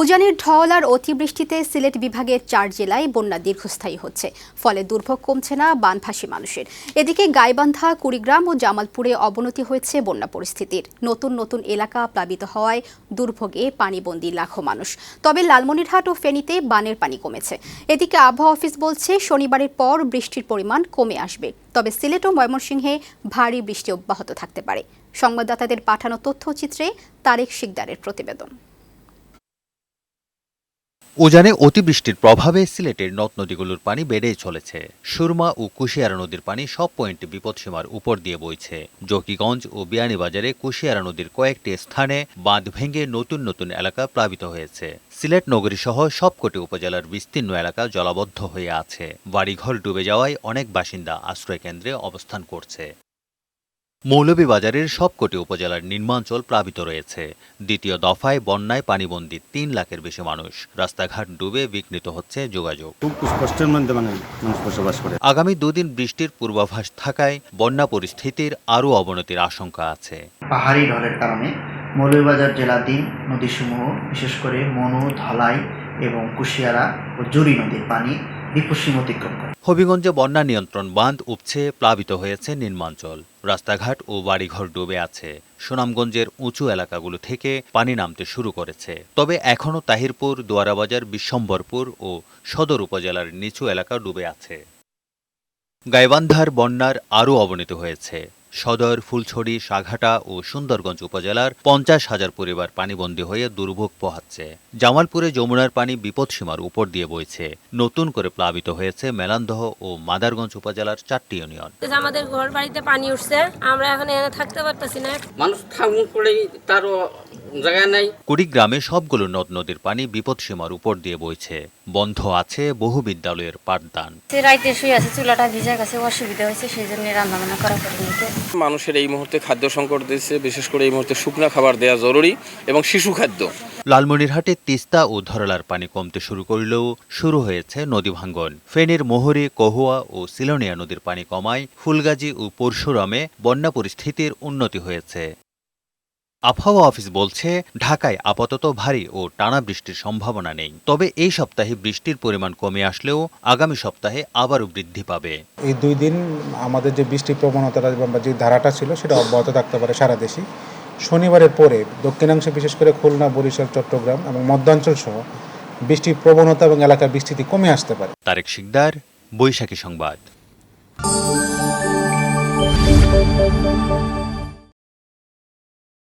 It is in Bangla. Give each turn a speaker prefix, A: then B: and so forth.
A: উজানির ঢল আর অতিবৃষ্টিতে সিলেট বিভাগের চার জেলায় বন্যা দীর্ঘস্থায়ী হচ্ছে। ফলে দুর্ভোগ কমছে না বানভাসী মানুষের। এদিকে গাইবান্ধা, কুড়িগ্রাম ও জামালপুরে অবনতি হয়েছে বন্যা পরিস্থিতির। নতুন নতুন এলাকা প্লাবিত হওয়ায় দুর্ভোগে পানিবন্দী লাখো মানুষ। তবে লালমনিরহাট ও ফেনীতে বানের পানি কমেছে। এদিকে আবহাওয়া অফিস বলছে, শনিবারের পর বৃষ্টির পরিমাণ কমে আসবে। তবে সিলেট ও ময়মনসিংহে ভারী বৃষ্টি অব্যাহত থাকতে পারে। সংবাদদাতাদের পাঠানো তথ্যচিত্রে তারেক শিকদারের প্রতিবেদন।
B: উজানে অতিবৃষ্টির প্রভাবে সিলেটের নদ নদীগুলোর পানি বেড়েই চলেছে। সুরমা ও কুশিয়ারা নদীর পানি সব পয়েন্টে বিপদসীমার উপর দিয়ে বইছে। জকিগঞ্জ ও বিয়ানীবাজারে কুশিয়ারা নদীর কয়েকটি স্থানে বাঁধ ভেঙে নতুন নতুন এলাকা প্লাবিত হয়েছে। সিলেট নগরী সহ সবকটি উপজেলার বিস্তীর্ণ এলাকা জলাবদ্ধ হয়ে আছে। বাড়িঘর ডুবে যাওয়ায় অনেক বাসিন্দা আশ্রয়কেন্দ্রে অবস্থান করছে। মৌলভীবাজারের সবকটি উপজেলার নিম্নাঞ্চল প্লাবিত রয়েছে। দ্বিতীয় দফায় বন্যায় পানিবন্দী তিন লাখের বেশি মানুষ রাস্তাঘাট ডুবে বিঘ্নিত হচ্ছে যোগাযোগ।
C: মানে
B: আগামী দুদিন বৃষ্টির পূর্বাভাস থাকায় বন্যা পরিস্থিতির আরও অবনতির আশঙ্কা আছে।
D: পাহাড়ি ঢলের কারণে মৌলভীবাজার জেলাধীন নদীসমূহ বিশেষ করে মনু ধলাই এবং কুশিয়ারা ও জুরি নদীর পানি বিপদসীম অতিক্রম করে
B: হবিগঞ্জে বন্যা নিয়ন্ত্রণ বাঁধ উপছে প্লাবিত হয়েছে নিম্নাঞ্চল। রাস্তাঘাট ও বাড়িঘর ডুবে আছে। সুনামগঞ্জের উঁচু এলাকাগুলো থেকে পানি নামতে শুরু করেছে। তবে এখনও তাহিরপুর, দোয়ারাবাজার, বিশ্বম্বরপুর ও সদর উপজেলার নিচু এলাকা ডুবে আছে। গাইবান্ধার বন্যার আরও অবনীত হয়েছে। সদর ফুলছড়ি সাঘাটা ও সুন্দরগঞ্জ উপজেলার পঞ্চাশ হাজার পরিবার পানিবন্দী হয়ে দুর্ভোগ পোহাচ্ছে। জামালপুরে যমুনার পানি বিপদসীমার উপর দিয়ে বইছে। নতুন করে প্লাবিত হয়েছে মেলান্দহ ও মাদারগঞ্জ উপজেলার চারটি ইউনিয়ন।
E: আমাদের ঘর বাড়িতে পানি উঠছে আমরা এখন এখানে থাকতে পারতেছি না।
F: মানুষ থাকুন করেই তারও জায়গা নাই।
B: কুড়িগ্রামে সবগুলো নদ নদীর পানি বিপদসীমার উপর দিয়ে বইছে। বন্ধ আছে বহু বিদ্যালয়ের পাঠদান।
G: সে রাইতে শুয়ে আছে চুলাটা ভিজে গেছে অসুবিধা হয়েছে সেই জন্য রান্না বান্না করা করে
H: মানুষের এই মুহূর্তে খাদ্য সংকট দিচ্ছে বিশেষ করে এই মুহূর্তে শুকনা খাবার দেওয়া জরুরি এবং শিশু খাদ্য।
B: লালমনিরহাটে তিস্তা ও ধরলার পানি কমতে শুরু করলেও শুরু হয়েছে নদী ভাঙ্গন। ফেনীর মোহরী কহুয়া ও সিলোনিয়া নদীর পানি কমায় ফুলগাজী ও পরশুরামে বন্যা পরিস্থিতির উন্নতি হয়েছে। আবহাওয়া অফিস বলছে ঢাকায় আপাতত ভারী ও টানা বৃষ্টির সম্ভাবনা নেই। তবে এই সপ্তাহে বৃষ্টির পরিমাণ কমে আসলেও আগামী সপ্তাহে আবারও বৃদ্ধি পাবে।
I: এই দুই দিন আমাদের যে বৃষ্টির প্রবণতাটা যে ধারাটা ছিল সেটা অব্যাহত থাকতে পারে সারা দেশে। শনিবারের পরে দক্ষিণাংশে বিশেষ করে খুলনা বরিশাল চট্টগ্রাম এবং মধ্যাঞ্চল সহ বৃষ্টির প্রবণতা এবং এলাকার বিস্তৃতি কমে আসতে পারে।
B: তারেক শিকদার বৈশাখী সংবাদ।